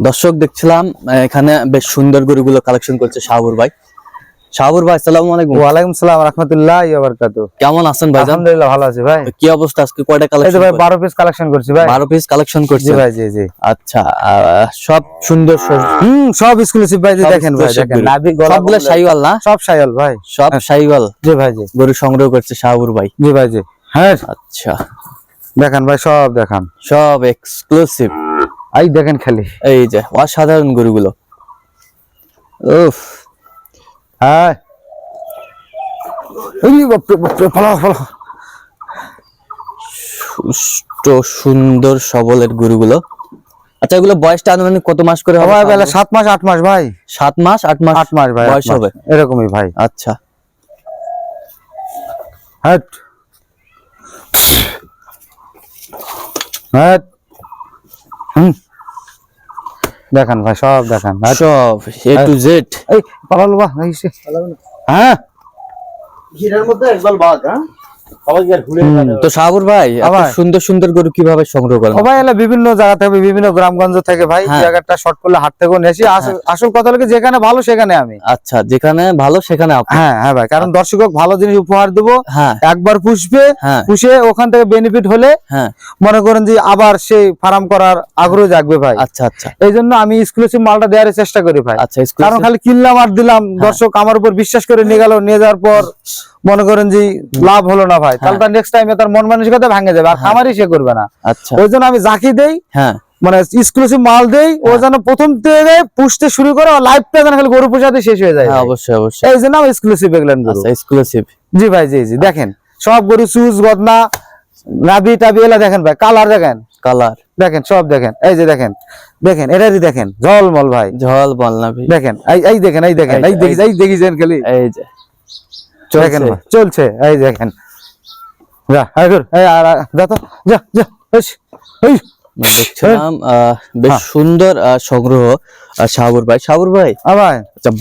দর্শক দেখছিলাম এখানে বেশ সুন্দর গরুগুলো কালেকশন করছে শাহাবুর ভাই। শাহাবুর ভাই আসসালামু আলাইকুম। ওয়ালাইকুম সালাম রহমতুল্লাহ বারকাতু কেমন আছেন ভাই আলহামদুলিল্লাহ ভালো আছি ভাই। কি অবস্থা আজকে? কয়টা কালেকশন ভাই বারো পিস কালেকশন করছি ভাই। বারো পিস কালেকশন করছে ভাই জি জি। আচ্ছা সব সুন্দর হুম সব এক্সক্লুসিভ ভাই জি দেখেন ভাই দেখেন। নাভি গলা সবগুলো শাহিওয়াল না? সব সাইয়াল ভাই। সব শাইওয়াল? জি ভাই জি। গরু সংগ্রহ করছে শাহাবুর ভাই। জি ভাই জি। হ্যাঁ। আচ্ছা। দেখেন ভাই সব দেখান। সব এক্সক্লুসিভ এই দেখেন খালি। এই যে অসাধারণ গরুগুলো। উফ। হ্যাঁ ফলাও ফলাও সুষ্ঠ সুন্দর সবলের গরুগুলো। আচ্ছা এগুলো বয়সটা আনুমানিক কত মাস করে হবে? বেলা সাত মাস আট মাস ভাই। সাত মাস আট মাস আট মাস ভাই বয়স হবে? এরকমই ভাই। আচ্ছা। হ্যাঁ হ্যাঁ হুম দেখান ভাই সব দেখান। ভাই সব এ টু জেড এই পালালো বা এই সে। হ্যাঁ? হিরার মধ্যে একদল বাঘ হ্যাঁ? তো শাহাবুর ভাই আবার? সুন্দর সুন্দর গরু কীভাবে সংগ্রহ করেন? সবাই এলা বিভিন্ন জায়গা থেকে বিভিন্ন গ্রামগঞ্জ থেকে ভাই হ্যাঁ। জায়গাটা শর্ট করলে হাট থেকেও নিয়ে আসি। আসল- কথা হলো যেখানে ভালো সেখানে আমি। আচ্ছা যেখানে ভালো সেখানে হ্যাঁ হ্যাঁ ভাই কারণ দর্শক ভালো জিনিস উপহার দেবো হ্যাঁ। একবার পুষবে হ্যাঁ। পুষে ওখান থেকে বেনিফিট হলে হ্যাঁ। মনে করেন যে আবার সেই ফার্ম করার আগ্রহ জাগবে ভাই। আচ্ছা আচ্ছা। এই জন্য আমি এক্সক্লুসিভ মালটা দেওয়ার চেষ্টা করি ভাই। আচ্ছা কারণ খালি কিনলাম আর দিলাম হ্যাঁ। দর্শক আমার উপর বিশ্বাস করে নিয়ে গেল নিয়ে যাওয়ার পর মনে করেন যে লাভ হলো না ভাই তাহলে তার নেক্সট টাইমে তার মন মানসিকতা ভাঙে যাবে আর খামারই সে করবে না। আচ্ছা। ওই জন্য আমি জাকি দেই হ্যাঁ। মানে এক্সক্লুসিভ মাল দেই ও যেন প্রথম থেকে পুষতে শুরু করে লাইফটা যেন খালি গরু পোষাতে শেষ হয়ে যায়। হ্যাঁ অবশ্যই অবশ্যই। এই জন্য আমি এক্সক্লুসিভ এগুলেন গরু আচ্ছা এক্সক্লুসিভ জি ভাই জি জি দেখেন সব গরু সুজ গদনা নাবি টাবি এলা দেখেন ভাই কালার দেখেন। কালার দেখেন সব দেখেন এই যে দেখেন দেখেন এটারই দেখেন ঝলমল ভাই। ঝল বলনা ভাই দেখেন এই এই দেখেন এই দেখেন এই দেখি এই দেখিছেন খালি। এই যে। দেখেন চলছে। এই দেখেন। যা এই কর, এই আর আর, যা তো যা যা দেখছিলাম বেশ। সুন্দর সংগ্রহ আহ, ভাই। শাহাবুর ভাই আ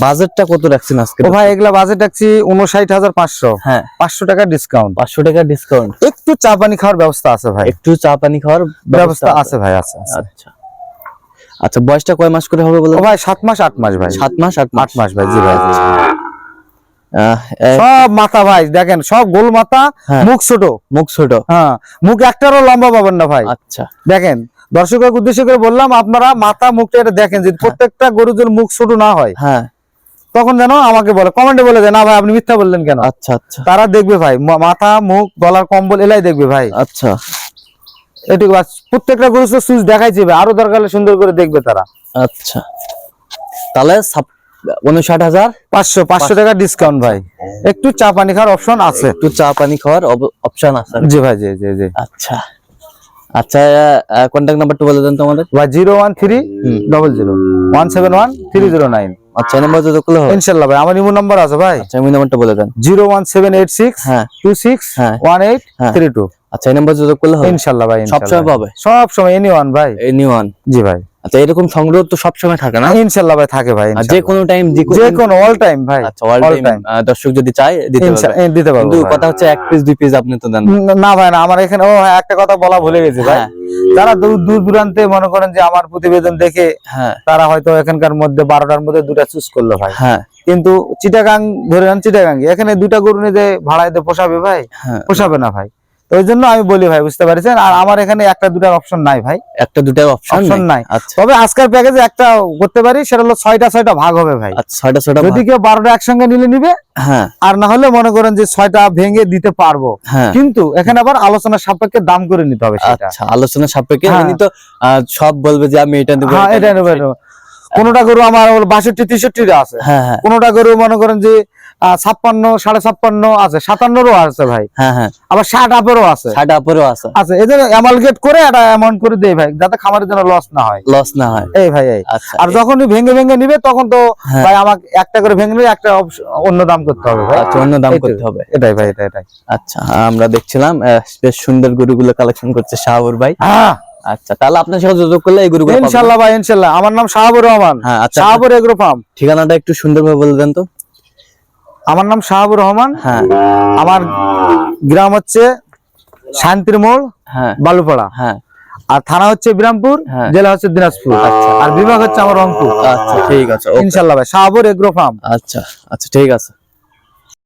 বাজেটটা কত রাখছেন আজকে? ও ভাই এগুলা বাজেট রাখছি উনষাট হাজার পাঁচশো। হ্যাঁ। পাঁচশো টাকা ডিসকাউন্ট পাঁচশো টাকা ডিসকাউন্ট একটু চা পানি খাওয়ার ব্যবস্থা আছে ভাই। একটু চা পানি খাওয়ার ব্যবস্থা আছে। ভাই আছে। আচ্ছা। আচ্ছা বয়সটা কয় মাস করে হবে বলে ভাই সাত মাস আট মাস ভাই। সাত মাস আট মাস। ভাই জি ভাই। সব মাথা ভাই দেখেন সব গোল মাথা হ্যাঁ। মুখ ছোট। মুখ ছোট। হ্যাঁ মুখ একটারও লম্বা পাবেন না ভাই। আচ্ছা। দেখেন দর্শকের উদ্দেশ্য করে বললাম আপনারা মাথা মুখটা এটা দেখেন যদি প্রত্যেকটা গরুর যদি মুখ ছোট না হয় হ্যাঁ। তখন যেন আমাকে বলে কমেন্টে বলে দেয় না ভাই আপনি মিথ্যা বললেন কেন? আচ্ছা আচ্ছা। তারা দেখবে ভাই মাথা মুখ গলার কম্বল এলাই দেখবে ভাই। আচ্ছা। এটুকু। প্রত্যেকটা গরু সুজ দেখাইছে আরও দরকার হলে সুন্দর করে দেখবে তারা। আচ্ছা। তাহলে উনষাট হাজার পাঁচশো পাঁচশো টাকা ডিসকাউন্ট ভাই। একটু চা পানি খাওয়ার অপশন আছে। একটু চা পানি খাওয়ার অপশন আছে। জি ভাই জি জি জি। আচ্ছা। আচ্ছা কন্ট্যাক্ট নাম্বারটা বলে দেন তো আমাদের ভাই zero one three double zero. One seven one three zero nine. আচ্ছা নাম্বার হবে। ভাই আমার ইমো নাম্বার আছে ভাই। আচ্ছা নাম্বারটা বলে দেন। Zero one seven eight six হ্যাঁ। টু সিক্স হ্যাঁ। ওয়ান এইট হ্যাঁ। Three two. আচ্ছা এই নাম্বার যোগাযোগ করলে হবে। ভাই। পাবে সব সময় এনি ওয়ান ভাই। এনি ওয়ান জি ভাই। আচ্ছা এরকম সংগ্রহ তো সবসময় থাকে না? ইনশাল্লাহ ভাই থাকে ভাই যে কোনো টাইম যে কোনো অল টাইম ভাই আচ্ছা অল টাইম দর্শক যদি চায় দিতে পারবে। দিতে পারব কিন্তু কথা হচ্ছে এক পিস দুই পিস আপনি তো দেন। না। ভাই না আমার এখানে ও হ্যাঁ, একটা কথা বলা ভুলে গেছি ভাই। হ্যাঁ। যারা দূর দূর দূরান্তে মনে করেন যে আমার প্রতিবেদন দেখে হ্যাঁ। তারা হয়তো এখানকার মধ্যে বারোটার মধ্যে দুটা চুজ করল ভাই। হ্যাঁ। কিন্তু চিটাগাং ধরে নেন চিটাগাং এখানে দুটা গরু নিতে ভাড়ায় পোষাবে ভাই হ্যাঁ। পোষাবে না ভাই। ওই জন্য আমি বলি ভাই বুঝতে পারছেন? আর আমার এখানে একটা দুটার অপশন নাই ভাই। একটা দুটা অপশন নাই? আচ্ছা। তবে আজকের প্যাকেজে একটা করতে পারি সেটা হলো ছয়টা ছয়টা ভাগ হবে ভাই। আচ্ছা ছয়টা ছয়টা যদি কেউ বারোটা একসঙ্গে নিলে নিবে হ্যাঁ। আর না হলে মনে করেন যে ছয়টা ভেঙে দিতে পারব। হ্যাঁ। কিন্তু এখানে আবার আলোচনার সাপেক্ষে দাম করে নিতে হবে আচ্ছা আলোচনা সাপেক্ষে হ্যাঁ। তো সব বলবে যে আমি এটা নেবে এটা নেবে। কোনোটা গরু আমার বাষট্টি তেষট্টিটা আছে। কোনোটা গরু মনে করেন যে ছাপ্পান্ন সাড়ে ছাপ্পান্ন আছে সাতান্নরও আছে ভাই। হ্যাঁ হ্যাঁ। আবার ষাট আপেরও আছে। ষাট আপরেও আছে। এই জন্য অ্যামালগেট করে একটা অ্যামাউন্ট করে দেই ভাই যাতে খামারের জন্য লস না হয়। লস না হয়। এই ভাই এই। আচ্ছা আর ভেঙে ভেঙে নিবে তখন তো হ্যাঁ। ভাই আমাকে একটা করে ভেঙে নিলে একটা অন্য দাম করতে হবে ভাই। আচ্ছা অন্য দাম করতে হবে। এটাই ভাই এটা এটাই। আচ্ছা আমরা দেখছিলাম বেশ সুন্দর গরুগুলো কালেকশন করছে শাহাবুর ভাই। হ্যাঁ। আচ্ছা তাহলে আপনার সাথে যোগাযোগ করলে এই গরুগুলো পাবেন। ইনশাল্লাহ ভাই ইনশাল্লাহ। আমার নাম শাহাবুর রহমান। হ্যাঁ আচ্ছা। শাহাবুর এগ্রো ফার্ম ঠিকানাটা একটু সুন্দরভাবে বলে দেন তো। আমার নাম শাহাবুর রহমান। হ্যাঁ। আমার গ্রাম হচ্ছে শান্তির মোড় হ্যাঁ। বালুপাড়া। হ্যাঁ। আর থানা হচ্ছে বিরামপুর হ্যাঁ। জেলা হচ্ছে দিনাজপুর। আর বিভাগ হচ্ছে আমার রংপুর। আচ্ছা ঠিক আছে ইনশাল্লাহ ভাই শাহাবুর এগ্রো ফার্ম। আচ্ছা আচ্ছা ঠিক আছে।